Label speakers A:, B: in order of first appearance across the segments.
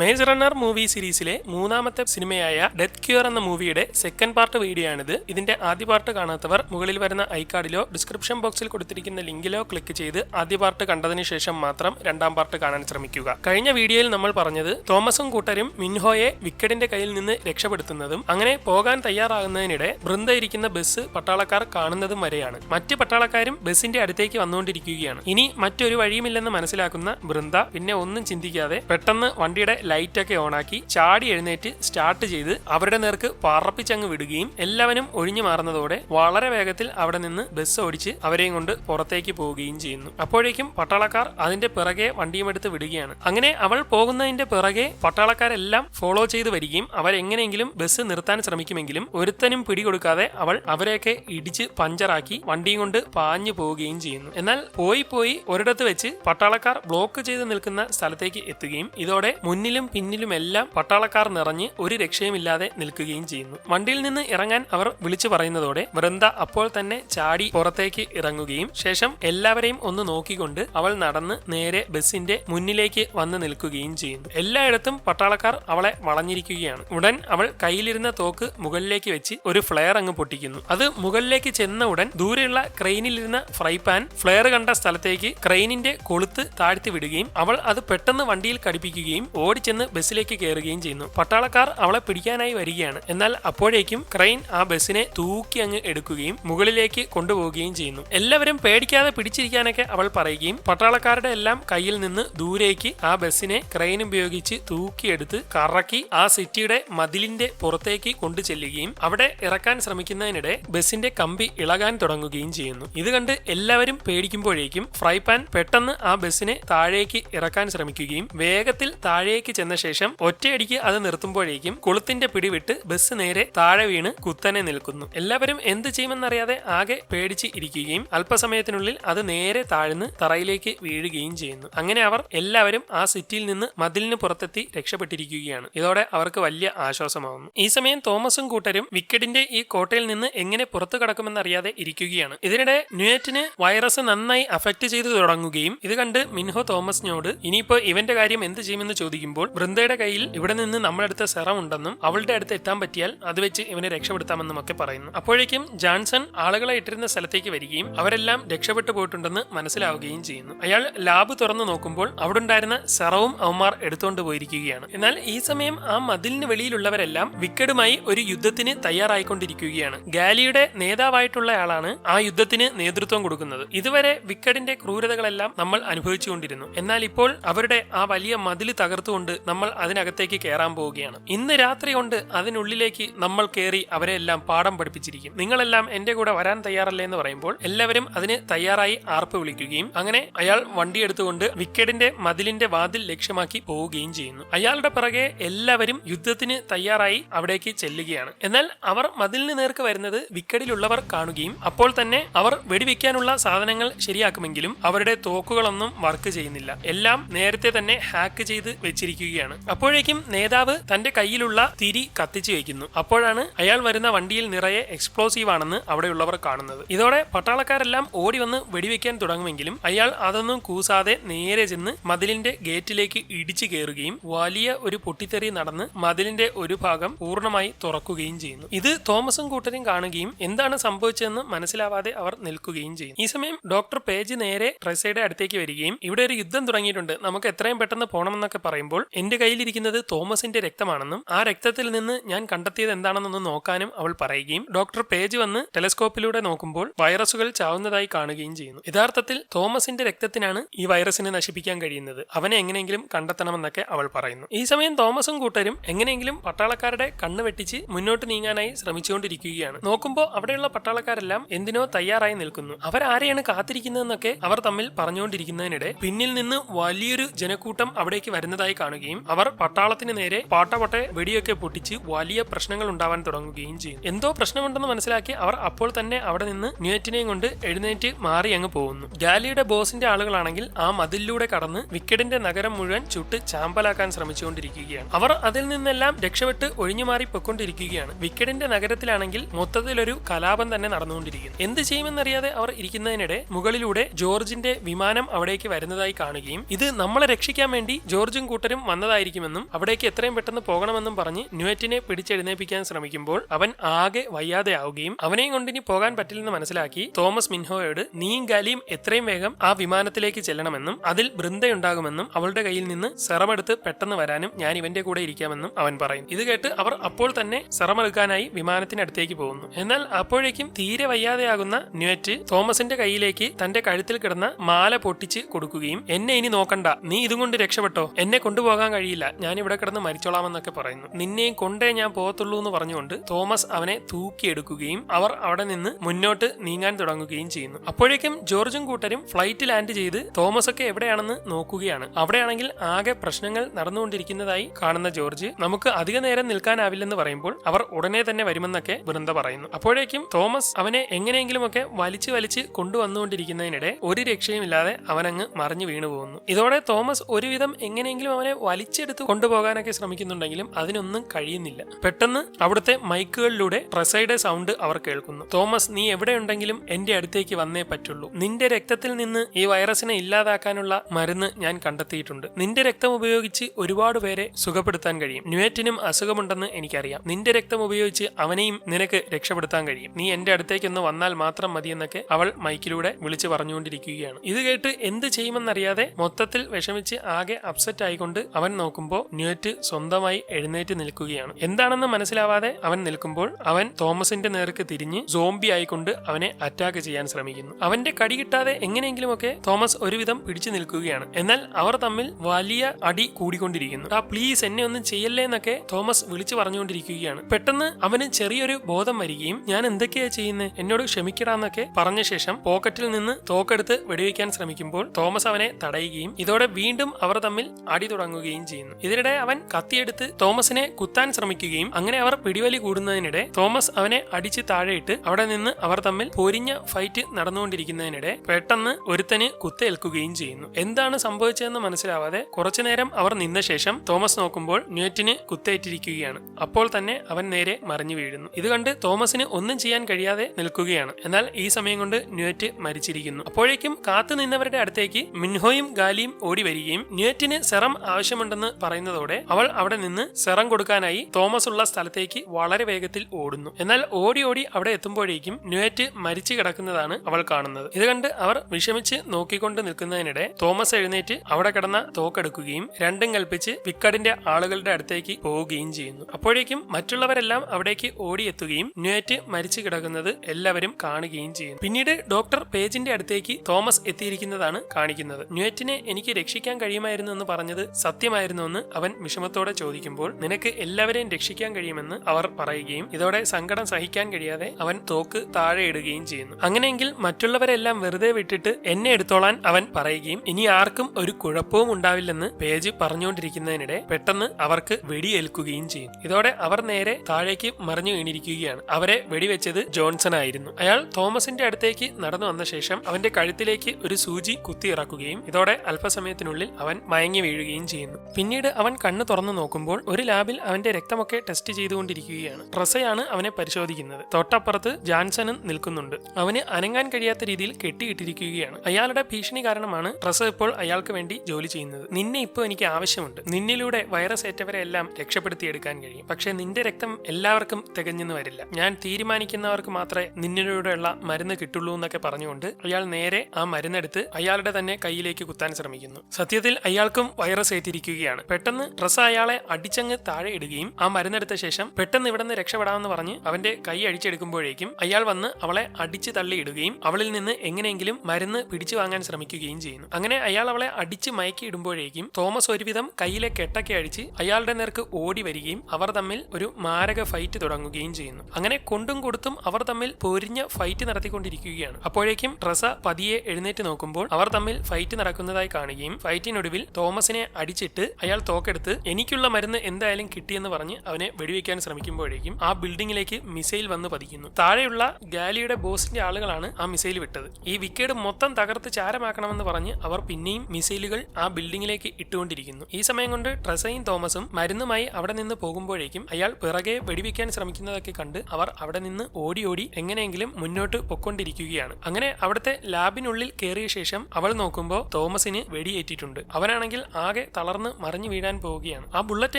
A: മേജ് runner movie സീരീസിലെ മൂന്നാമത്തെ സിനിമയായ death cure എന്ന മൂവിയുടെ സെക്കൻഡ് പാർട്ട് വീഡിയോ ആണിത് ഇതിന്റെ ആദ്യ പാർട്ട് കാണാത്തവർ മുകളിൽ വരുന്ന ഐക്കാർഡിലോ ഡിസ്ക്രിപ്ഷൻ ബോക്സിൽ കൊടുത്തിരിക്കുന്ന ലിങ്കിലോ ക്ലിക്ക് ചെയ്ത് ആദ്യ പാർട്ട് കണ്ടതിന് ശേഷം മാത്രം രണ്ടാം പാർട്ട് കാണാൻ ശ്രമിക്കുക. കഴിഞ്ഞ വീഡിയോയിൽ നമ്മൾ പറഞ്ഞത് തോമസും കൂട്ടരും മിൻഹോയെ വിക്കറ്റിന്റെ കയ്യിൽ നിന്ന് രക്ഷപ്പെടുത്തുന്നതും അങ്ങനെ പോകാൻ തയ്യാറാകുന്നതിനിടെ ബൃന്ദ ഇരിക്കുന്ന ബസ് പട്ടാളക്കാർ കാണുന്നതും വരെയാണ്. മറ്റ് പട്ടാളക്കാരും ബസിന്റെ അടുത്തേക്ക് വന്നുകൊണ്ടിരിക്കുകയാണ്. ഇനി മറ്റൊരു വഴിയുമില്ലെന്ന് മനസ്സിലാക്കുന്ന ബൃന്ദ പിന്നെ ഒന്നും ചിന്തിക്കാതെ പെട്ടെന്ന് വണ്ടിയുടെ ലൈറ്റ് ഒക്കെ ഓണാക്കി ചാടി എഴുന്നേറ്റ് സ്റ്റാർട്ട് ചെയ്ത് അവരുടെ നേർക്ക് പറപ്പിച്ചങ്ങ് വിടുകയും എല്ലാവരും ഒഴിഞ്ഞു മാറുന്നതോടെ വളരെ വേഗത്തിൽ അവിടെ നിന്ന് ബസ് ഓടിച്ച് അവരെയും കൊണ്ട് പുറത്തേക്ക് പോവുകയും ചെയ്യുന്നു. അപ്പോഴേക്കും പട്ടാളക്കാർ അതിന്റെ പിറകെ വണ്ടിയും എടുത്ത് വിടുകയാണ്. അങ്ങനെ അവൾ പോകുന്നതിന്റെ പിറകെ പട്ടാളക്കാരെല്ലാം ഫോളോ ചെയ്ത് വരികയും അവരെങ്ങനെയെങ്കിലും ബസ് നിർത്താൻ ശ്രമിക്കുമെങ്കിലും ഒരുത്തനും പിടികൊടുക്കാതെ അവൾ അവരെയൊക്കെ ഇടിച്ച് പഞ്ചറാക്കി വണ്ടിയും കൊണ്ട് പാഞ്ഞു പോവുകയും ചെയ്യുന്നു. എന്നാൽ പോയി പോയി ഒരിടത്ത് വെച്ച് പട്ടാളക്കാർ ബ്ലോക്ക് ചെയ്ത് നിൽക്കുന്ന സ്ഥലത്തേക്ക് എത്തുകയും ഇതോടെ മുന്നിലും പിന്നിലും എല്ലാം പട്ടാളക്കാർ നിറഞ്ഞ് ഒരു രക്ഷയുമില്ലാതെ നിൽക്കുകയും ചെയ്യുന്നു. വണ്ടിയിൽ നിന്ന് ഇറങ്ങാൻ അവർ വിളിച്ചു പറയുന്നതോടെ വൃന്ദ അപ്പോൾ തന്നെ ചാടി പുറത്തേക്ക് ഇറങ്ങുകയും ശേഷം എല്ലാവരെയും ഒന്ന് നോക്കിക്കൊണ്ട് അവൾ നടന്ന് നേരെ ബസിന്റെ മുന്നിലേക്ക് വന്ന് നിൽക്കുകയും ചെയ്യുന്നു. എല്ലായിടത്തും പട്ടാളക്കാർ അവളെ വളഞ്ഞിരിക്കുകയാണ്. ഉടൻ അവൾ കയ്യിലിരുന്ന തോക്ക് മുകളിലേക്ക് വെച്ച് ഒരു ഫ്ലെയർ അങ്ങ് പൊട്ടിക്കുന്നു. അത് മുകളിലേക്ക് ചെന്ന ഉടൻ ദൂരെയുള്ള ക്രെയിനിലിരുന്ന ഫ്രൈ പാൻ ഫ്ലെയർ കണ്ട സ്ഥലത്തേക്ക് ക്രെയിനിന്റെ കൊളുത്ത് താഴ്ത്തി വിടുകയും അവൾ അത് പെട്ടെന്ന് വണ്ടിയിൽ കടിപ്പിക്കുകയും ഓടിച്ചെന്ന് ബസ്സിലേക്ക് കയറുകയും ചെയ്യുന്നു. പട്ടാളക്കാർ അവളെ പിടിക്കാനായി വരികയാണ്. എന്നാൽ അപ്പോഴേക്കും ക്രെയിൻ ആ ബസ്സിനെ തൂക്കി അങ്ങ് എടുക്കുകയും മുകളിലേക്ക് കൊണ്ടുപോവുകയും ചെയ്യുന്നു. എല്ലാവരും പേടിക്കാതെ പിടിച്ചിരിക്കാനൊക്കെ അവൾ പറയുകയും പട്ടാളക്കാരുടെ എല്ലാം കയ്യിൽ നിന്ന് ദൂരേക്ക് ആ ബസ്സിനെ ക്രെയിൻ ഉപയോഗിച്ച് തൂക്കിയെടുത്ത് കറക്കി ആ സിറ്റിയുടെ മതിലിന്റെ പുറത്തേക്ക് കൊണ്ടു ചെല്ലുകയും അവിടെ ഇറക്കാൻ ശ്രമിക്കുന്നതിനിടെ ബസ്സിന്റെ കമ്പി ഇളകാൻ തുടങ്ങുകയും ചെയ്യുന്നു. ഇത് കണ്ട് എല്ലാവരും പേടിക്കുമ്പോഴേക്കും ഫ്രൈ പാൻ പെട്ടെന്ന് ആ ബസ്സിനെ താഴേക്ക് ഇറക്കാൻ ശ്രമിക്കുകയും വേഗത്തിൽ താഴേക്ക് ചെന്ന ശേഷം ഒറ്റയടിക്ക് അത് നിർത്തുമ്പോഴേക്കും കുളത്തിന്റെ പിടിവിട്ട് ബസ് നേരെ താഴെ വീണ് കുത്തനെ നിൽക്കുന്നു. എല്ലാവരും എന്ത് ചെയ്യുമെന്നറിയാതെ ആകെ പേടിച്ച് ഇരിക്കുകയും അല്പസമയത്തിനുള്ളിൽ അത് നേരെ താഴ്ന്ന് തറയിലേക്ക് വീഴുകയും ചെയ്യുന്നു. അങ്ങനെ അവർ എല്ലാവരും ആ സിറ്റിയിൽ നിന്ന് മതിലിന് പുറത്തെത്തി രക്ഷപ്പെട്ടിരിക്കുകയാണ്. ഇതോടെ അവർക്ക് വലിയ ആശ്വാസമാവുന്നു. ഈ സമയം തോമസും കൂട്ടരും വിക്കറ്റിന്റെ ഈ കോട്ടയിൽ നിന്ന് എങ്ങനെ പുറത്തു കടക്കുമെന്നറിയാതെ ഇരിക്കുകയാണ്. ഇതിനിടെ ന്യൂയറ്റിന് വൈറസ് നന്നായി അഫക്ട് ചെയ്തു തുടങ്ങുകയും ഇത് കണ്ട് മിൻഹോ തോമസിനോട് ഇനിയിപ്പോ ഇവന്റെ കാര്യം എന്ത് ചെയ്യുമെന്ന് ചോദിക്കുമ്പോൾ വൃന്ദയുടെ കയ്യിൽ ഇവിടെ നിന്ന് നമ്മളടുത്ത സെറം ഉണ്ടെന്നും അവളുടെ അടുത്ത് എത്താൻ പറ്റിയാൽ അത് വെച്ച് ഇവനെ രക്ഷപ്പെടുത്താമെന്നും ഒക്കെ പറയുന്നു. അപ്പോഴേക്കും ജാൻസൺ ആളുകളെ ഇട്ടിരുന്ന സ്ഥലത്തേക്ക് വരികയും അവരെല്ലാം രക്ഷപ്പെട്ടു പോയിട്ടുണ്ടെന്ന് മനസ്സിലാവുകയും ചെയ്യുന്നു. അയാൾ ലാബ് തുറന്നു നോക്കുമ്പോൾ അവിടെ ഉണ്ടായിരുന്ന സെറവും അവന്മാർ എടുത്തുകൊണ്ട് പോയിരിക്കുകയാണ്. എന്നാൽ ഈ സമയം ആ മതിലിന് വെളിയിലുള്ളവരെല്ലാം വിക്കഡുമായി ഒരു യുദ്ധത്തിന് തയ്യാറായിക്കൊണ്ടിരിക്കുകയാണ്. ഗാലിയുടെ നേതാവായിട്ടുള്ള ആളാണ് ആ യുദ്ധത്തിന് നേതൃത്വം കൊടുക്കുന്നത്. ഇതുവരെ വിക്കഡിന്റെ ക്രൂരതകളെല്ലാം നമ്മൾ അനുഭവിച്ചുകൊണ്ടിരുന്നു. എന്നാൽ ഇപ്പോൾ അവരുടെ ആ വലിയ മതിൽ തകർത്തുകൊണ്ട് നമ്മൾ അതിനകത്തേക്ക് കയറാൻ പോവുകയാണ്. ഇന്ന് രാത്രി കൊണ്ട് അതിനുള്ളിലേക്ക് നമ്മൾ കയറി അവരെ എല്ലാം പാഠം പഠിപ്പിച്ചിരിക്കും. നിങ്ങളെല്ലാം എന്റെ കൂടെ വരാൻ തയ്യാറല്ലേ എന്ന് പറയുമ്പോൾ എല്ലാവരും അതിന് തയ്യാറായി ആർപ്പ് വിളിക്കുകയും അങ്ങനെ അയാൾ വണ്ടി എടുത്തുകൊണ്ട് വിക്കറ്റിന്റെ മതിലിന്റെ വാതിൽ ലക്ഷ്യമാക്കി പോവുകയും ചെയ്യുന്നു. അയാളുടെ പിറകെ എല്ലാവരും യുദ്ധത്തിന് തയ്യാറായി അവിടേക്ക് ചെല്ലുകയാണ്. എന്നാൽ അവർ മതിലിന് നേർക്ക് വരുന്നത് വിക്കറ്റിലുള്ളവർ കാണുകയും അപ്പോൾ തന്നെ അവർ വെടിവെക്കാനുള്ള സാധനങ്ങൾ ശരിയാക്കുമെങ്കിലും അവരുടെ തോക്കുകളൊന്നും വർക്ക് ചെയ്യുന്നില്ല. എല്ലാം നേരത്തെ തന്നെ ഹാക്ക് ചെയ്ത് വെച്ചിരിക്കുകയാണ് അപ്പോഴേക്കും നേതാവ് തന്റെ കയ്യിലുള്ള തിരി കത്തിച്ചു വയ്ക്കുന്നു അപ്പോഴാണ് അയാൾ വരുന്ന വണ്ടിയിൽ നിറയെ എക്സ്പ്ലോസീവ് ആണെന്ന് അവിടെയുള്ളവർ കാണുന്നത്. ഇതോടെ പട്ടാളക്കാരെല്ലാം ഓടി വന്ന് വെടിവെക്കാൻ തുടങ്ങുമെങ്കിലും അയാൾ അതൊന്നും കൂസാതെ നേരെ ചെന്ന് മതിലിന്റെ ഗേറ്റിലേക്ക് ഇടിച്ചു കയറുകയും വലിയ ഒരു പൊട്ടിത്തെറി നടന്ന് മതിലിന്റെ ഒരു ഭാഗം പൂർണമായി തുറക്കുകയും ചെയ്യുന്നു. ഇത് തോമസും കൂട്ടരും കാണുകയും എന്താണ് സംഭവിച്ചതെന്ന് മനസ്സിലാവാതെ അവർ നിൽക്കുകയും ചെയ്യും ഈ സമയം ഡോക്ടർ പേജ് നേരെ ട്രെസയുടെ അടുത്തേക്ക് വരികയും ഇവിടെ ഒരു യുദ്ധം തുടങ്ങിയിട്ടുണ്ട്. നമുക്ക് എത്രയും പെട്ടെന്ന് പോകണമെന്നൊക്കെ പറയുമ്പോൾ എന്റെ കയ്യിലിരിക്കുന്നത് തോമസിന്റെ രക്തമാണെന്നും ആ രക്തത്തിൽ നിന്ന് ഞാൻ കണ്ടെത്തിയത് എന്താണെന്നൊന്ന് നോക്കാനും അവൾ പറയുകയും ഡോക്ടർ പേജ് വന്ന് ടെലസ്കോപ്പിലൂടെ നോക്കുമ്പോൾ വൈറസുകൾ ചാവുന്നതായി കാണുകയും ചെയ്യുന്നു. യഥാർത്ഥത്തിൽ തോമസിന്റെ രക്തത്തിനാണ് ഈ വൈറസിനെ നശിപ്പിക്കാൻ കഴിയുന്നത്. അവനെ എങ്ങനെയെങ്കിലും കണ്ടെത്തണമെന്നൊക്കെ അവൾ പറയുന്നു. ഈ സമയം തോമസും കൂട്ടരും എങ്ങനെയെങ്കിലും പട്ടാളക്കാരുടെ കണ്ണ് വെട്ടിച്ച് മുന്നോട്ട് നീങ്ങാനായി ശ്രമിച്ചുകൊണ്ടിരിക്കുകയാണ്. നോക്കുമ്പോൾ അവിടെയുള്ള പട്ടാളക്കാരെല്ലാം എന്തിനോ തയ്യാറായി നിൽക്കുന്നു. അവരാരെയാണ് കാത്തിരിക്കുന്നതെന്നൊക്കെ അവർ തമ്മിൽ പറഞ്ഞുകൊണ്ടിരിക്കുന്നതിനിടെ പിന്നിൽ നിന്ന് വലിയൊരു ജനക്കൂട്ടം അവിടേക്ക് വരുന്നതായി കാണുകയും അവർ പട്ടാളത്തിന് നേരെ പാട്ടവട്ടെ വെടിയൊക്കെ പൊട്ടിച്ച് വലിയ പ്രശ്നങ്ങൾ ഉണ്ടാവാൻ തുടങ്ങുകയും ചെയ്യും. എന്തോ പ്രശ്നമുണ്ടെന്ന് മനസ്സിലാക്കി അവർ അപ്പോൾ തന്നെ അവിടെ നിന്ന് ന്യൂറ്റിനെയും കൊണ്ട് എഴുന്നേറ്റ് മാറി അങ്ങ് പോകുന്നു. ഗാലിയുടെ ബോസിന്റെ ആളുകളാണെങ്കിൽ ആ മതിലിലൂടെ കടന്ന് വിക്കറ്റിന്റെ നഗരം മുഴുവൻ ചുട്ട് ചാമ്പലാക്കാൻ ശ്രമിച്ചുകൊണ്ടിരിക്കുകയാണ്. അവർ അതിൽ നിന്നെല്ലാം രക്ഷപ്പെട്ട് ഒഴിഞ്ഞുമാറി പൊക്കൊണ്ടിരിക്കുകയാണ് വിക്കറ്റിന്റെ നഗരത്തിലാണെങ്കിൽ മൊത്തത്തിലൊരു കലാപം തന്നെ നടന്നുകൊണ്ടിരിക്കുന്നു. എന്ത് ചെയ്യുമെന്നറിയാതെ അവർ ഇരിക്കുന്നതിനിടെ മുകളിലൂടെ ജോർജിന്റെ വിമാനം അവിടേക്ക് വരുന്നതായി കാണുകയും ഇത് നമ്മളെ രക്ഷിക്കാൻ വേണ്ടി ജോർജും കൂട്ടരും വന്നതായിരിക്കുമെന്നും അവിടേക്ക് എത്രയും പെട്ടെന്ന് പോകണമെന്നും പറഞ്ഞ് ന്യൂറ്റിനെ പിടിച്ചെഴുന്നേപ്പിക്കാൻ ശ്രമിക്കുമ്പോൾ അവൻ ആകെ വയ്യാതെയാവുകയും അവനെയും കൊണ്ട് ഇനി പോകാൻ പറ്റില്ലെന്ന് മനസ്സിലാക്കി തോമസ് മിൻഹോയോട് നീയും ഗാലിയും എത്രയും വേഗം ആ വിമാനത്തിലേക്ക് ചെല്ലണമെന്നും അതിൽ ബൃന്ദയുണ്ടാകുമെന്നും അവളുടെ കയ്യിൽ നിന്ന് സെറമെടുത്ത് പെട്ടെന്ന് വരാനും ഞാൻ ഇവന്റെ കൂടെ ഇരിക്കാമെന്നും അവൻ പറയും ഇത് കേട്ട് അവർ അപ്പോൾ തന്നെ സെറമെടുക്കാനായി വിമാനത്തിനടുത്തേക്ക് പോകുന്നു. എന്നാൽ അപ്പോഴേക്കും തീരെ വയ്യാതെയാകുന്ന ന്യൂറ്റ് തോമസിന്റെ കയ്യിലേക്ക് തന്റെ കഴുത്തിൽ കിടന്ന മാല പൊട്ടിച്ച് കൊടുക്കുകയും എന്നെ ഇനി നോക്കണ്ട. നീ ഇതും കൊണ്ട് രക്ഷപ്പെട്ടോ? എന്നെ കൊണ്ടുപോകാൻ കഴിയില്ല. ഞാൻ ഇവിടെ കിടന്ന് മരിച്ചോളാമെന്നൊക്കെ പറയുന്നു. നിന്നെയും കൊണ്ടേ ഞാൻ പോകത്തുള്ളൂ എന്ന് പറഞ്ഞുകൊണ്ട് തോമസ് അവനെ തൂക്കിയെടുക്കുകയും അവർ അവിടെ നിന്ന് മുന്നോട്ട് നീങ്ങാൻ തുടങ്ങുകയും ചെയ്യുന്നു. അപ്പോഴേക്കും ജോർജും കൂട്ടരും ഫ്ലൈറ്റ് ലാൻഡ് ചെയ്ത് തോമസ് ഒക്കെ എവിടെയാണെന്ന് നോക്കുകയാണ്. അവിടെയാണെങ്കിൽ ആകെ പ്രശ്നങ്ങൾ നടന്നുകൊണ്ടിരിക്കുന്നതായി കാണുന്ന ജോർജ് നമുക്ക് അധിക നേരം നിൽക്കാനാവില്ലെന്ന് പറയുമ്പോൾ അവർ ഉടനെ തന്നെ വരുമെന്നൊക്കെ വൃന്ദ പറയുന്നു. അപ്പോഴേക്കും തോമസ് അവനെ എങ്ങനെയെങ്കിലുമൊക്കെ വലിച്ചു വലിച്ച് കൊണ്ടുവന്നുകൊണ്ടിരിക്കുന്നതിനിടെ ഒരു രക്ഷയുമില്ലാതെ അവനങ്ങ് മറിഞ്ഞു വീണുപോകുന്നു. ഇതോടെ തോമസ് ഒരുവിധം എങ്ങനെയെങ്കിലും അവനെ വലിച്ചെടുത്ത് കൊണ്ടുപോകാനൊക്കെ ശ്രമിക്കുന്നുണ്ടെങ്കിലും അതിനൊന്നും കഴിയുന്നില്ല. പെട്ടെന്ന് അവിടുത്തെ മൈക്കുകളിലൂടെ ട്രസയുടെ സൗണ്ട് അവർ കേൾക്കുന്നു. തോമസ് നീ എവിടെയുണ്ടെങ്കിലും എന്റെ അടുത്തേക്ക് വന്നേ പറ്റുള്ളൂ. നിന്റെ രക്തത്തിൽ നിന്ന് ഈ വൈറസിനെ ഇല്ലാതാക്കാനുള്ള മരുന്ന് ഞാൻ കണ്ടെത്തിയിട്ടുണ്ട്. നിന്റെ രക്തം ഉപയോഗിച്ച് ഒരുപാട് പേരെ സുഖപ്പെടുത്താൻ കഴിയും. ന്യൂറ്റിനും അസുഖമുണ്ടെന്ന് എനിക്കറിയാം. നിന്റെ രക്തം ഉപയോഗിച്ച് അവനെയും നിനക്ക് രക്ഷപ്പെടുത്താൻ കഴിയും. നീ എന്റെ അടുത്തേക്കൊന്ന് വന്നാൽ മാത്രം മതിയെന്നൊക്കെ അവൾ മൈക്കിലൂടെ വിളിച്ചു പറഞ്ഞുകൊണ്ടിരിക്കുകയാണ്. ഇത് കേട്ട് എന്ത് ചെയ്യുമെന്നറിയാതെ മൊത്തത്തിൽ വിഷമിച്ച് ആകെ അപ്സെറ്റ് ആയിക്കൊണ്ട് അവൻ നോക്കുമ്പോൾ ന്യൂറ്റ് സ്വന്തമായി എഴുന്നേറ്റ് നിൽക്കുകയാണ്. എന്താണെന്ന് മനസ്സിലാവാതെ അവൻ നിൽക്കുമ്പോൾ അവൻ തോമസിന്റെ നേർക്ക് തിരിഞ്ഞ് സോംബി ആയിക്കൊണ്ട് അവനെ അറ്റാക്ക് ചെയ്യാൻ ശ്രമിക്കുന്നു. അവന്റെ കടി കിട്ടാതെ എങ്ങനെയെങ്കിലുമൊക്കെ തോമസ് ഒരുവിധം പിടിച്ചു നിൽക്കുകയാണ്. എന്നാൽ അവർ തമ്മിൽ വലിയ അടി കൂടിക്കൊണ്ടിരിക്കുന്നു. ആ പ്ലീസ് എന്നെ ഒന്നും ചെയ്യല്ലേ എന്നൊക്കെ തോമസ് വിളിച്ചു പറഞ്ഞുകൊണ്ടിരിക്കുകയാണ്. പെട്ടെന്ന് അവന് ചെറിയൊരു ബോധം വരികയും ഞാൻ എന്തൊക്കെയാ ചെയ്യുന്നത് എന്നോട് ക്ഷമിക്കടാന്നൊക്കെ പറഞ്ഞ ശേഷം പോക്കറ്റിൽ നിന്ന് തോക്കെടുത്ത് വെടിവെക്കാൻ ശ്രമിക്കുമ്പോൾ തോമസ് അവനെ തടയുകയും ഇതോടെ വീണ്ടും അവർ തമ്മിൽ അടി തുടങ്ങുകയും ചെയ്യുന്നു. ഇതിനിടെ അവൻ കത്തിയെടുത്ത് തോമസിനെ കുത്താൻ ശ്രമിക്കുകയും അങ്ങനെ അവർ പിടിവലി കൂടുന്നതിനിടെ തോമസ് അവനെ അടിച്ച് താഴെയിട്ട് അവിടെ നിന്ന് അവർ തമ്മിൽ പൊരിഞ്ഞ ഫൈറ്റ് നടന്നുകൊണ്ടിരിക്കുന്നതിനിടെ പെട്ടെന്ന് ഒരുത്തന് കുത്തേൽക്കുകയും ചെയ്യുന്നു. എന്താണ് സംഭവിച്ചതെന്ന് മനസ്സിലാവാതെ കുറച്ചു നേരം അവർ നിന്ന ശേഷം തോമസ് നോക്കുമ്പോൾ ന്യൂറ്റിന് കുത്തേറ്റിരിക്കുകയാണ്. അപ്പോൾ തന്നെ അവൻ നേരെ മറിഞ്ഞു വീഴുന്നു. ഇത് കണ്ട് തോമസിന് ഒന്നും ചെയ്യാൻ കഴിയാതെ നിൽക്കുകയാണ്. എന്നാൽ ഈ സമയം കൊണ്ട് ന്യൂറ്റ് മരിച്ചിരിക്കുന്നു. അപ്പോഴേക്കും കാത്തു നിന്നവരുടെ അടുത്തേക്ക് മിൻഹോയും ഗാലിയും ഓടി വരികയും ന്യൂറ്റിന് സെറം ആവശ്യമുണ്ടെന്ന് പറയുന്നതോടെ അവൾ അവിടെ നിന്ന് സെറം കൊടുക്കാനായി തോമസ് ഉള്ള സ്ഥലത്തേക്ക് വളരെ വേഗത്തിൽ ഓടുന്നു. എന്നാൽ ഓടി ഓടി അവിടെ എത്തുമ്പോഴേക്കും ന്യൂറ്റ് മരിച്ചു കിടക്കുന്നതാണ് അവൾ കാണുന്നത്. ഇത് കണ്ട് അവർ വിഷമിച്ച് നോക്കിക്കൊണ്ട് നിൽക്കുന്നതിനിടെ തോമസ് എഴുന്നേറ്റ് അവിടെ കിടന്ന തോക്കെടുക്കുകയും രണ്ടും കൽപ്പിച്ച് വിക്കടിന്റെ ആളുകളുടെ അടുത്തേക്ക് പോവുകയും ചെയ്യുന്നു. അപ്പോഴേക്കും മറ്റുള്ളവരെല്ലാം അവിടേക്ക് ഓടിയെത്തുകയും ന്യൂറ്റ് മരിച്ചു കിടക്കുന്നത് എല്ലാവരും കാണുകയും ചെയ്യുന്നു. പിന്നീട് ഡോക്ടർ പേജിന്റെ അടുത്തേക്ക് തോമസ് എത്തിയിരിക്കുന്നതാണ് കാണിക്കുന്നത്. ന്യൂറ്റിനെ എനിക്ക് രക്ഷിക്കാൻ കഴിയുമായിരുന്നു എന്ന് പറഞ്ഞത് എന്ന് അവൻ വിഷമത്തോടെ ചോദിക്കുമ്പോൾ നിനക്ക് എല്ലാവരെയും രക്ഷിക്കാൻ കഴിയുമെന്ന് അവർ പറയുകയും ഇതോടെ സങ്കടം സഹിക്കാൻ കഴിയാതെ അവൻ തോക്ക് താഴെ ഇടുകയും ചെയ്യുന്നു. അങ്ങനെയെങ്കിൽ മറ്റുള്ളവരെല്ലാം വെറുതെ വിട്ടിട്ട് എന്നെ എടുത്തോളാൻ അവൻ പറയുകയും ഇനി ആർക്കും ഒരു കുഴപ്പവും ഉണ്ടാവില്ലെന്ന് പേജ് പറഞ്ഞുകൊണ്ടിരിക്കുന്നതിനിടെ പെട്ടെന്ന് അവർക്ക് വെടിയേൽക്കുകയും ചെയ്യും. ഇതോടെ അവർ നേരെ താഴേക്ക് മറിഞ്ഞു വീണിരിക്കുകയാണ്. അവരെ വെടിവെച്ചത് ജോൺസൺ ആയിരുന്നു. അയാൾ തോമസിന്റെ അടുത്തേക്ക് നടന്നു വന്ന ശേഷം അവന്റെ കഴുത്തിലേക്ക് ഒരു സൂചി കുത്തിയിറക്കുകയും ഇതോടെ അല്പസമയത്തിനുള്ളിൽ അവൻ മയങ്ങി വീഴുകയും ചെയ്യുന്നു. പിന്നീട് അവൻ കണ്ണ് തുറന്നു നോക്കുമ്പോൾ ഒരു ലാബിൽ അവന്റെ രക്തമൊക്കെ ടെസ്റ്റ് ചെയ്തുകൊണ്ടിരിക്കുകയാണ്. ട്രസയാണ് അവനെ പരിശോധിക്കുന്നത്. തൊട്ടപ്പുറത്ത് ജാൻസനും നിൽക്കുന്നുണ്ട്. അവന് അനങ്ങാൻ കഴിയാത്ത രീതിയിൽ കെട്ടിയിട്ടിരിക്കുകയാണ്. അയാളുടെ ഭീഷണി കാരണമാണ് ട്രസ ഇപ്പോൾ അയാൾക്ക് വേണ്ടി ജോലി ചെയ്യുന്നത്. നിന്നെ ഇപ്പോൾ എനിക്ക് ആവശ്യമുണ്ട്. നിന്നിലൂടെ വൈറസ് ഏറ്റവരെ എല്ലാം രക്ഷപ്പെടുത്തിയെടുക്കാൻ കഴിയും. പക്ഷേ നിന്റെ രക്തം എല്ലാവർക്കും തികഞ്ഞെന്ന് വരില്ല. ഞാൻ തീരുമാനിക്കുന്നവർക്ക് മാത്രമേ നിന്നിലൂടെയുള്ള മരുന്ന് കിട്ടുള്ളൂ എന്നൊക്കെ പറഞ്ഞുകൊണ്ട് അയാൾ നേരെ ആ മരുന്നെടുത്ത് അയാളുടെ തന്നെ കയ്യിലേക്ക് കുത്താൻ ശ്രമിക്കുന്നു. സത്യത്തിൽ അയാൾക്കും വൈറസ് ഏറ്റിരിക്കുകയാണ് പെട്ടെന്ന് ഡ്രസ് അയാളെ അടിച്ചങ്ങ് താഴെ ഇടുകയും ആ മരുന്നെടുത്ത ശേഷം പെട്ടെന്ന് ഇവിടെ നിന്ന് രക്ഷപ്പെടാമെന്ന് പറഞ്ഞ് അവന്റെ കൈ അഴിച്ചെടുക്കുമ്പോഴേക്കും അയാൾ വന്ന് അവളെ അടിച്ച് തള്ളിയിടുകയും അവളിൽ നിന്ന് എങ്ങനെയെങ്കിലും മരുന്ന് പിടിച്ചു വാങ്ങാൻ ശ്രമിക്കുകയും ചെയ്യുന്നു. അങ്ങനെ അയാൾ അവളെ അടിച്ച് മയക്കി ഇടുമ്പോഴേക്കും തോമസ് ഒരുവിധം കയ്യിലെ കെട്ടൊക്കെ അടിച്ച് അയാളുടെ നേർക്ക് ഓടി വരികയും അവർ തമ്മിൽ ഒരു മാരക ഫൈറ്റ് തുടങ്ങുകയും ചെയ്യുന്നു. അങ്ങനെ കൊണ്ടും കൊടുത്തും അവർ തമ്മിൽ പൊരിഞ്ഞ ഫൈറ്റ് നടത്തിക്കൊണ്ടിരിക്കുകയാണ്. അപ്പോഴേക്കും ട്രസ പതിയെ എഴുന്നേറ്റ് നോക്കുമ്പോൾ അവർ തമ്മിൽ ഫൈറ്റ് നടക്കുന്നതായി കാണുകയും ഫൈറ്റിനൊടുവിൽ തോമസിനെ അടിച്ചിട്ട് അയാൾ തോക്കെടുത്ത് എനിക്കുള്ള മരുന്ന് എന്തായാലും കിട്ടിയെന്ന് പറഞ്ഞ് അവനെ വെടിവെക്കാൻ ശ്രമിക്കുമ്പോഴേക്കും ആ ബിൽഡിംഗിലേക്ക് മിസൈൽ വന്ന് പതിക്കുന്നു. താഴെയുള്ള ഗാലിയുടെ ബോസിന്റെ ആളുകളാണ് ആ മിസൈൽ വിട്ടത്. ഈ വിക്കേഡ് മൊത്തം തകർത്ത് ചാരമാക്കണമെന്ന് പറഞ്ഞ് അവർ പിന്നെയും മിസൈലുകൾ ആ ബിൽഡിംഗിലേക്ക് ഇട്ടുകൊണ്ടിരിക്കുന്നു. ഈ സമയം കൊണ്ട് ട്രസയും തോമസും മരുന്നുമായി അവിടെ നിന്ന് പോകുമ്പോഴേക്കും അയാൾ പിറകെ വെടിവെക്കാൻ ശ്രമിക്കുന്നതൊക്കെ കണ്ട് അവർ അവിടെ നിന്ന് ഓടി ഓടി എങ്ങനെയെങ്കിലും മുന്നോട്ട് പൊക്കൊണ്ടിരിക്കുകയാണ് അങ്ങനെ അവിടുത്തെ ലാബിനുള്ളിൽ കയറിയ ശേഷം അവൾ നോക്കുമ്പോൾ തോമസിന് വെടിയേറ്റിട്ടുണ്ട്. അവനാണെങ്കിൽ ആകെ തളർന്ന് മറിഞ്ഞു വീഴാൻ പോവുകയാണ്. ആ ബുള്ളറ്റ്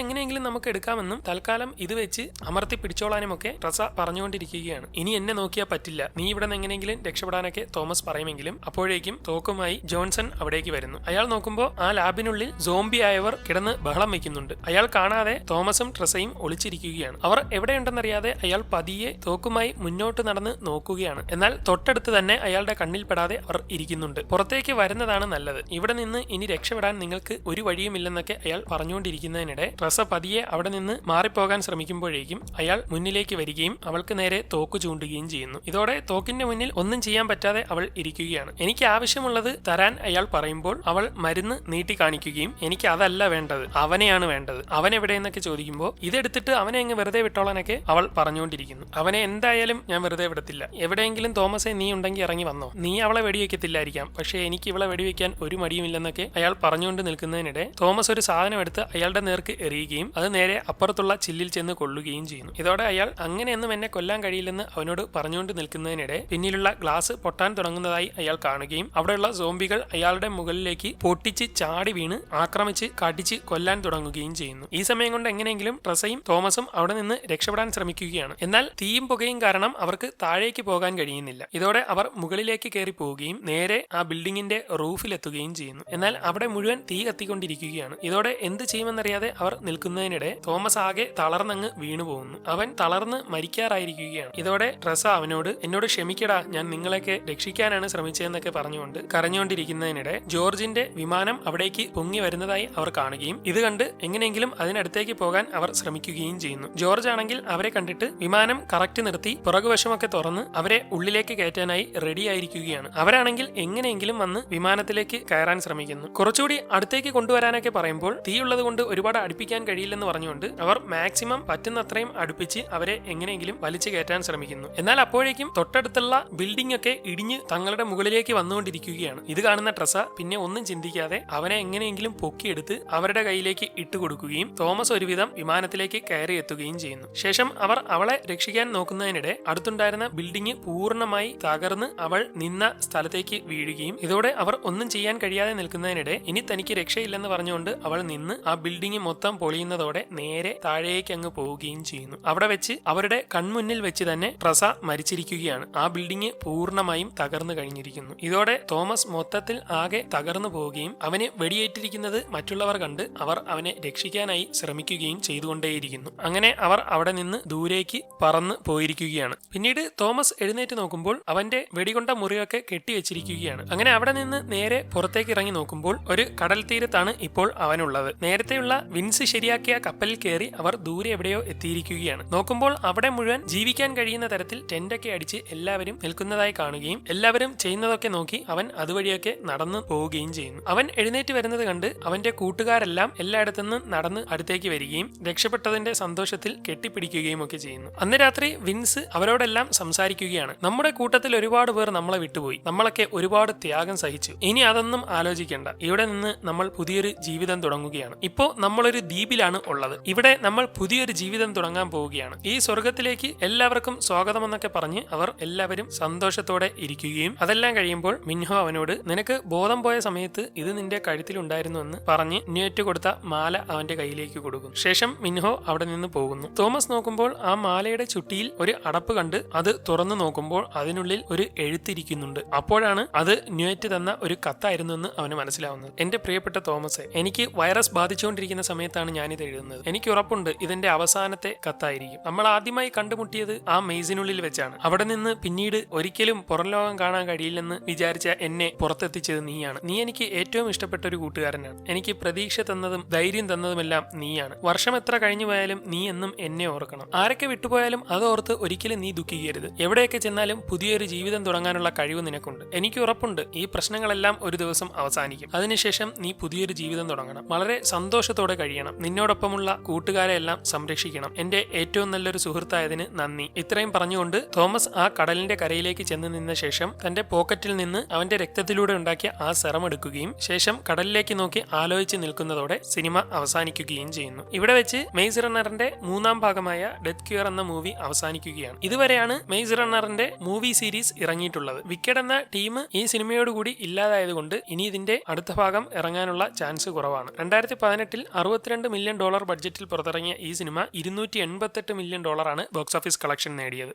A: എങ്ങനെയെങ്കിലും നമുക്ക് എടുക്കാമെന്നും തൽക്കാലം ഇത് വെച്ച് അമർത്തി പിടിച്ചോളാനുമൊക്കെ ട്രസ പറഞ്ഞുകൊണ്ടിരിക്കുകയാണ്. ഇനി എന്നെ നോക്കിയാൽ പറ്റില്ല. നീ ഇവിടെ നിന്ന് എങ്ങനെയെങ്കിലും രക്ഷപ്പെടാനൊക്കെ തോമസ് പറയുമെങ്കിലും അപ്പോഴേക്കും തോക്കുമായി ജോൺസൺ അവിടേക്ക് വരുന്നു. അയാൾ നോക്കുമ്പോൾ ആ ലാബിനുള്ളിൽ സോംബി ആയവർ കിടന്ന് ബഹളം വയ്ക്കുന്നുണ്ട് അയാൾ കാണാതെ തോമസും ട്രസയും ഒളിച്ചിരിക്കുകയാണ്. അവർ എവിടെയുണ്ടെന്നറിയാതെ അയാൾ പതിയെ തോക്കുമായി മുന്നോട്ട് നടന്ന് നോക്കുകയാണ്. എന്നാൽ തൊട്ടടുത്ത് തന്നെ അയാളുടെ കണ്ണിൽപ്പെടാതെ അവർ ഇരിക്കുന്നുണ്ട്. പുറത്തേക്ക് വരുന്നതാണ് നല്ലത്. ഇവിടെ നിന്ന് ഇനി രക്ഷപ്പെടാൻ നിങ്ങൾക്ക് ഒരു വഴിയുമില്ലെന്നൊക്കെ അയാൾ പറഞ്ഞുകൊണ്ടിരിക്കുന്നതിനിടെ റസ പതിയെ അവിടെ നിന്ന് മാറിപ്പോകാൻ ശ്രമിക്കുമ്പോഴേക്കും അയാൾ മുന്നിലേക്ക് വരികയും അവൾക്ക് നേരെ തോക്ക് ചൂണ്ടുകയും ചെയ്യുന്നു. ഇതോടെ തോക്കിന്റെ മുന്നിൽ ഒന്നും ചെയ്യാൻ പറ്റാതെ അവൾ ഇരിക്കുകയാണ്. എനിക്ക് ആവശ്യമുള്ളത് തരാൻ അയാൾ പറയുമ്പോൾ അവൾ മരുന്ന് നീട്ടി കാണിക്കുകയും എനിക്ക് അതല്ല വേണ്ടത് അവനെയാണ് വേണ്ടത് അവൻ എവിടെയെന്നൊക്കെ ചോദിക്കുമ്പോൾ ഇതെടുത്തിട്ട് അവനെ അങ്ങ് വെറുതെ വിട്ടോളാനൊക്കെ അവൾ പറഞ്ഞുകൊണ്ടിരിക്കുന്നു. അവനെ എന്തായാലും ഞാൻ വെറുതെ വിടത്തില്ല. എവിടെയെങ്കിലും തോമസെ നീ ഉണ്ടെങ്കിൽ ഇറങ്ങി വന്നോ. നീ അവളെ വെടിവെക്കത്തില്ലായിരിക്കാം. പക്ഷേ എനിക്ക് ഇവളെ വെടിവെക്കാൻ ഒരു മടിയുമില്ലെന്നൊക്കെ അയാൾ പറഞ്ഞുകൊണ്ട് നിൽക്കുന്നതിനിടെ തോമസ് ഒരു സാധനം എടുത്ത് അയാളുടെ നേർക്ക് എറിയുകയും അത് നേരെ അപ്പുറത്തുള്ള ചില്ലിൽ ചെന്ന് കൊള്ളുകയും ചെയ്യുന്നു. ഇതോടെ അയാൾ അങ്ങനെയൊന്നും എന്നെ കൊല്ലാൻ കഴിയില്ലെന്ന് അവനോട് പറഞ്ഞുകൊണ്ട് നിൽക്കുന്നതിനിടെ പിന്നിലുള്ള ഗ്ലാസ് പൊട്ടാൻ തുടങ്ങുന്നതായി അയാൾ കാണുകയും അവിടെയുള്ള സോംബികൾ അയാളുടെ മുകളിലേക്ക് പൊട്ടിച്ച് ചാടി വീണ് ആക്രമിച്ച് കടിച്ച് കൊല്ലാൻ തുടങ്ങുകയും ചെയ്യുന്നു. ഈ സമയം കൊണ്ട് എങ്ങനെയെങ്കിലും ട്രസയും തോമസും അവിടെ നിന്ന് രക്ഷപ്പെടാൻ ശ്രമിക്കുകയാണ്. എന്നാൽ തീയും പുകയും കാരണം അവർക്ക് താഴേക്ക് പോകാൻ കഴിയുന്നില്ല. ഇതോടെ അവർ മുകളിലേക്ക് കയറി പോവുകയും നേരെ ആ ബിൽഡിങ്ങിന്റെ റൂഫിലെത്തുകയും ചെയ്യുന്നു. എന്നാൽ അവിടെ മുഴുവൻ തീ കത്തിക്കൊണ്ടിരിക്കുകയാണ് ഇതോടെ എന്ത് ചെയ്യുമെന്നറിയാതെ അവർ നിൽക്കുന്നതിനിടെ തോമസ് ആകെ തളർന്നങ്ങ് വീണു പോകുന്നു. അവൻ തളർന്ന് മരിക്കാറായിരിക്കുകയാണ്. ഇതോടെ ട്രസ അവനോട് എന്നോട് ക്ഷമിക്കടാ ഞാൻ നിങ്ങളെയൊക്കെ രക്ഷിക്കാനാണ് ശ്രമിച്ചതെന്നൊക്കെ പറഞ്ഞുകൊണ്ട് കരഞ്ഞുകൊണ്ടിരിക്കുന്നതിനിടെ ജോർജിന്റെ വിമാനം അവിടേക്ക് പൊങ്ങി വരുന്നതായി അവർ കാണുകയും ഇത് കണ്ട് എങ്ങനെയെങ്കിലും അതിനടുത്തേക്ക് പോകാൻ അവർ ശ്രമിക്കുകയും ചെയ്യുന്നു. ജോർജ് ആണെങ്കിൽ അവരെ കണ്ടിട്ട് വിമാനം കറക്റ്റ് നിർത്തി പുറകുവശമൊക്കെ തുറന്ന് അവരെ ഉള്ളിലേക്ക് കയറ്റാനായി റെഡി ആയിരിക്കുകയാണ്. അവരാണെങ്കിൽ എങ്ങനെയെങ്കിലും വന്ന് വിമാനത്തിലേക്ക് കയറാൻ ശ്രമിക്കുന്നു. കുറച്ചുകൂടി അടുത്തേക്ക് കൊണ്ടുവരാനൊക്കെ പറയുമ്പോൾ തീയുള്ളത് കൊണ്ട് ഒരുപാട് അടുപ്പിക്കാൻ കഴിയില്ലെന്ന് പറഞ്ഞുകൊണ്ട് അവർ മാക്സിമം പറ്റുന്നത്രയും അടുപ്പിച്ച് അവരെ എങ്ങനെയെങ്കിലും വലിച്ചു കയറ്റാൻ ശ്രമിക്കുന്നു. എന്നാൽ അപ്പോഴേക്കും തൊട്ടടുത്തുള്ള ബിൽഡിംഗ് ഒക്കെ ഇടിഞ്ഞ് തങ്ങളുടെ മുകളിലേക്ക് വന്നുകൊണ്ടിരിക്കുകയാണ്. ഇത് കാണുന്ന ട്രസ പിന്നെ ഒന്നും ചിന്തിക്കാതെ അവനെ എങ്ങനെയെങ്കിലും പൊക്കിയെടുത്ത് അവരുടെ കയ്യിലേക്ക് ഇട്ടുകൊടുക്കുകയും തോമസ് ഒരുവിധം വിമാനത്തിലേക്ക് കയറി എത്തുകയും ചെയ്യുന്നു. ശേഷം അവർ അവളെ രക്ഷിക്കാൻ നോക്കുന്നതിനിടെ അടുത്തുണ്ടായിരുന്ന ബിൽഡിംഗ് പൂർണമായി തകർന്ന് അവൾ നിന്ന സ്ഥലത്തേക്ക് വീഴുകയും ഇതോടെ അവർ ഒന്നും ചെയ്യാൻ കഴിയാതെ നിൽക്കുന്നതിനിടെ ഇനി തനിക്ക് രക്ഷയില്ലെന്ന് പറഞ്ഞുകൊണ്ട് അവൾ നിന്ന് ആ ബിൽഡിംഗ് മൊത്തം പൊളിയുന്നതോടെ നേരെ താഴേക്ക് അങ്ങ് പോവുകയും ചെയ്യുന്നു. അവിടെ വെച്ച് അവരുടെ കൺമുന്നിൽ വെച്ച് തന്നെ ട്രസ മരിച്ചിരിക്കുകയാണ്. ആ ബിൽഡിംഗ് പൂർണമായും തകർന്നു കഴിഞ്ഞിരിക്കുന്നു. ഇതോടെ തോമസ് മൊത്തത്തിൽ ആകെ തകർന്നു പോവുകയും അവന് വെടിയേറ്റിരിക്കുന്നത് മറ്റുള്ളവർ കണ്ട് അവർ അവനെ രക്ഷിക്കാനായി ശ്രമിക്കുകയും ചെയ്തുകൊണ്ടേയിരിക്കുന്നു. അങ്ങനെ അവർ അവിടെ നിന്ന് ദൂരേക്ക് പറന്ന് പോയിരിക്കുകയാണ്. പിന്നീട് തോമസ് എഴുന്നേറ്റ് നോക്കുമ്പോൾ അവന്റെ വെടികൊണ്ട മുറിയൊക്കെ കെട്ടിവെച്ചിരിക്കുകയാണ്. അങ്ങനെ അവിടെ നിന്ന് നേരെ പുറത്തേക്ക് ഇറങ്ങി നോക്കുമ്പോൾ ഒരു കടൽ തീരത്താണ് ഇപ്പോൾ അവനുള്ളത്. നേരത്തെയുള്ള വിൻസ് ശരിയാക്കിയ കപ്പലിൽ കയറി അവർ ദൂരെ എവിടെയോ എത്തിയിരിക്കുകയാണ്. നോക്കുമ്പോൾ അവിടെ മുഴുവൻ ജീവിക്കാൻ കഴിയുന്ന തരത്തിൽ ടെന്റൊക്കെ അടിച്ച് എല്ലാവരും നിൽക്കുന്നതായി കാണുകയും എല്ലാവരും ചെയ്യുന്നതൊക്കെ നോക്കി അവൻ അതുവഴിയൊക്കെ നടന്നു പോവുകയും ചെയ്യുന്നു. അവൻ എഴുന്നേറ്റ് വരുന്നത് കണ്ട് അവന്റെ കൂട്ടുകാരെല്ലാം എല്ലായിടത്തുനിന്നും നടന്ന് അടുത്തേക്ക് വരികയും രക്ഷപ്പെട്ടതിന്റെ സന്തോഷത്തിൽ കെട്ടിപ്പിടിക്കുകയും ഒക്കെ ചെയ്യുന്നു. അന്ന് രാത്രി വിൻസ് അവരോടെല്ലാം സംസാരിക്കുകയാണ്. നമ്മുടെ കൂട്ടത്തിൽ ഒരുപാട് പേർ നമ്മളെ വിട്ടുപോയി. നമ്മളൊക്കെ ഒരുപാട് ത്യാഗം സഹിച്ചു. ഇനി അതൊന്നും ആലോചിക്കേണ്ട. ഇവിടെ നിന്ന് നമ്മൾ പുതിയൊരു ജീവിതം തുടങ്ങുകയാണ്. ഇപ്പോ നമ്മളൊരു ദ്വീപിലാണ് ഉള്ളത്. ഇവിടെ നമ്മൾ പുതിയൊരു ജീവിതം തുടങ്ങാൻ പോവുകയാണ്. ഈ സ്വർഗത്തിലേക്ക് എല്ലാവർക്കും സ്വാഗതം എന്നൊക്കെ പറഞ്ഞ് അവർ എല്ലാവരും സന്തോഷത്തോടെ ഇരിക്കുകയും അതെല്ലാം കഴിയുമ്പോൾ മിൻഹോ അവനോട് നിനക്ക് ബോധം പോയ സമയത്ത് ഇത് നിന്റെ കഴുത്തിൽ കഴുത്തിലുണ്ടായിരുന്നുവെന്ന് പറഞ്ഞ് ന്യൂറ്റ് കൊടുത്ത മാല അവന്റെ കയ്യിലേക്ക് കൊടുക്കും. ശേഷം മിൻഹോ അവിടെ നിന്ന് പോകുന്നു. തോമസ് നോക്കുമ്പോൾ ആ മാലയുടെ ചുട്ടിയിൽ ഒരു അടപ്പ് കണ്ട് അത് തുറന്നു നോക്കുമ്പോൾ അതിനുള്ളിൽ ഒരു എഴുത്തിരിക്കുന്നുണ്ട്. അപ്പോഴാണ് അത് ന്യൂറ്റ് തന്ന ഒരു കത്തായിരുന്നു എന്ന് അവന് മനസ്സിലാവുന്നത്. എന്റെ പ്രിയപ്പെട്ട തോമസെ എനിക്ക് വൈറസ് ബാധിച്ചുകൊണ്ടിരിക്കുന്ന സമയത്താണ് ഞാനിത് എഴുതുന്നത്. എനിക്ക് ഉറപ്പുണ്ട് ഇതിന്റെ അവസാനത്തെ കത്തായിരിക്കും. നമ്മൾ ആദ്യമായി കണ്ടുമുട്ടിയത് ആ മെയ്സിനുള്ളിൽ വെച്ചാണ്. അവിടെ നിന്ന് പിന്നീട് ഒരിക്കലും പുറം ലോകം കാണാൻ കഴിയില്ലെന്ന് വിചാരിച്ച എന്നെ പുറത്തെത്തിച്ചത് നീയാണ്. നീ എനിക്ക് ഏറ്റവും ഇഷ്ടപ്പെട്ട ഒരു കൂട്ടുകാരനാണ്. എനിക്ക് പ്രതീക്ഷ തന്നതും ധൈര്യം തന്നതുമെല്ലാം നീയാണ്. വർഷം എത്ര കഴിഞ്ഞു പോയാലും നീ എന്നും എന്നെ ഓർക്കണം. ആരൊക്കെ വിട്ടുപോയാലും അതോർത്ത് ഒരിക്കലും നീ ദുഃഖിക്കരുത്. എവിടെയൊക്കെ ചെന്നാലും പുതിയൊരു ജീവിതം തുടങ്ങാനുള്ള കഴിവ് നിനക്കുണ്ട്. എനിക്ക് ഉറപ്പുണ്ട് ഈ പ്രശ്നങ്ങളെല്ലാം ഒരു ദിവസം അവസാനിക്കും. അതിനുശേഷം നീ പുതിയൊരു ജീവിതം തുടങ്ങണം. വളരെ സന്തോഷത്തോടെ കഴിയണം. നിന്നോടൊപ്പമുള്ള കൂട്ടുകാരെ എല്ലാം സംരക്ഷിക്കണം. എന്റെ ഏറ്റവും നല്ലൊരു സുഹൃത്തായതിന് നന്ദി. ഇത്രയും പറഞ്ഞുകൊണ്ട് തോമസ് ആ കടലിന്റെ കരയിലേക്ക് ചെന്ന് നിന്ന ശേഷം തന്റെ പോക്കറ്റിൽ നിന്ന് അവന്റെ രക്തത്തിലൂടെ ഉണ്ടാക്കിയ ആ സെറം എടുക്കുകയും ശേഷം കടലിലേക്ക് നോക്കി ആലോചിച്ച് നിൽക്കുന്നതോടെ സിനിമ അവസാനിക്കുകയും ചെയ്യുന്നു. ഇവിടെ വെച്ച് മെയ്സ് റണ്ണറിന്റെ മൂന്നാം ഭാഗമായ ഡെത്ത് ക്യൂർ എന്ന മൂവി അവസാനിക്കുകയാണ്. ഇതുവരെയാണ് മെയ്സ് റണ്ണറിന്റെ മൂവി സീരീസ് ഇറങ്ങിയിട്ടുള്ളത്. വിക്കറ്റ് എന്ന ടീം ഈ സിനിമയോടുകൂടി ഇല്ലാതായതുകൊണ്ട് ഇനി ഇതിന്റെ അടുത്ത ഭാഗം ഇറങ്ങാനുള്ള ചാൻസ് കുറവാണ്. രണ്ടായിരത്തി പതിനെട്ടിൽ അറുപത്തിരണ്ട് മില്യൺ ഡോളർ ബഡ്ജറ്റിൽ പുറത്തിറങ്ങിയ ഈ സിനിമ ഇരുന്നൂറ്റി എൺപത്തെട്ട് മില്യൺ ഡോളറാണ് ബോക്സ് ഓഫീസ് കളക്ഷൻ നേടിയത്.